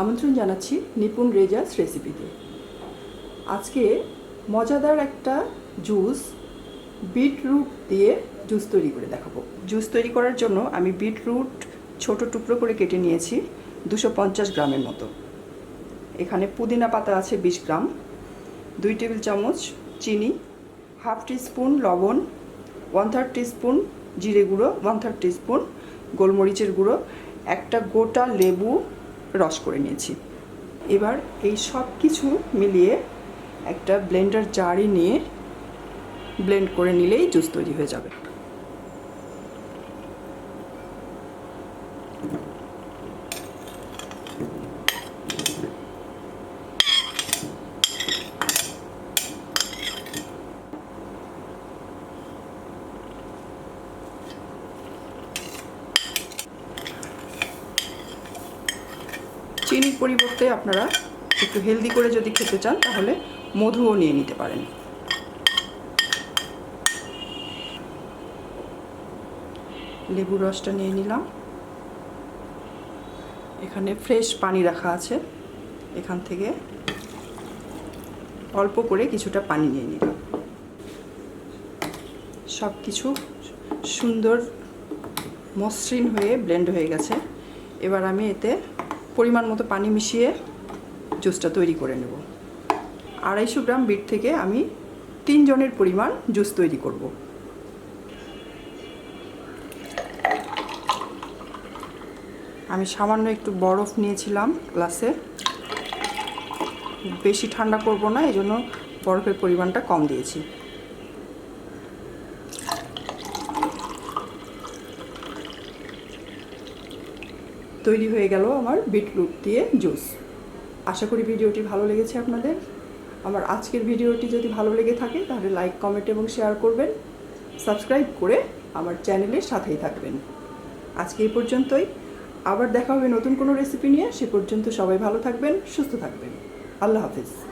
আমন্ত্রণ জানাচ্ছি নিপুণ রেজাস রেসিপিতে। আজকে মজাদার একটা জুস বিটরুট দিয়ে জুস তৈরি করে দেখাবো। জুস তৈরি করার জন্য আমি বিটরুট ছোট টুকরো করে কেটে নিয়েছি দুশো পঞ্চাশ গ্রামের মতো। এখানে পুদিনা পাতা আছে বিশ গ্রাম, দুই টেবিল চামচ চিনি, হাফ টিস্পুন লবণ, ওয়ান থার্ড টিস্পুন জিরে গুঁড়ো, ওয়ান থার্ড টিস্পুন গোলমরিচের গুঁড়ো, একটা গোটা লেবু রস করে নিয়েছি। এবার এই সব কিছু মিলিয়ে একটা ব্লেন্ডার জারে নিয়ে ব্লেন্ড করে নিলেই জুস তৈরি হয়ে যাবে। চিনির পরিবর্তে আপনারা একটু হেলদি করে যদি খেতে চান, তাহলে মধুও নিয়ে নিতে পারেন। লেবুর রসটা নিয়ে নিলাম। এখানে ফ্রেশ পানি রাখা আছে। এখান থেকে অল্প করে কিছুটা পানি নিয়ে নিলাম। সব কিছু সুন্দর মসৃণ হয়ে ব্লেন্ড হয়ে গেছে। এবার আমি এতে পরিমাণ মতো পানি মিশিয়ে জুসটা তৈরি করে নেব। আড়াইশো গ্রাম বিট থেকে আমি তিনজনের পরিমাণ জুস তৈরি করব। আমি সামান্য একটু বরফ নিয়েছিলাম গ্লাসে। বেশি ঠান্ডা করব না এই জন্য বরফের পরিমাণটা কম দিয়েছি। তৈরি হয়ে গেল আমার বিটরুট দিয়ে জুস। আশা করি ভিডিওটি ভালো লেগেছে আপনাদের। আমার আজকের ভিডিওটি যদি ভালো লেগে থাকে, তাহলে লাইক কমেন্ট এবং শেয়ার করবেন। সাবস্ক্রাইব করে আমার চ্যানেলের সাথেই থাকবেন। আজকে এই পর্যন্তই। আবার দেখা হবে নতুন কোনো রেসিপি নিয়ে। সে পর্যন্ত সবাই ভালো থাকবেন, সুস্থ থাকবেন। আল্লাহ হাফিজ।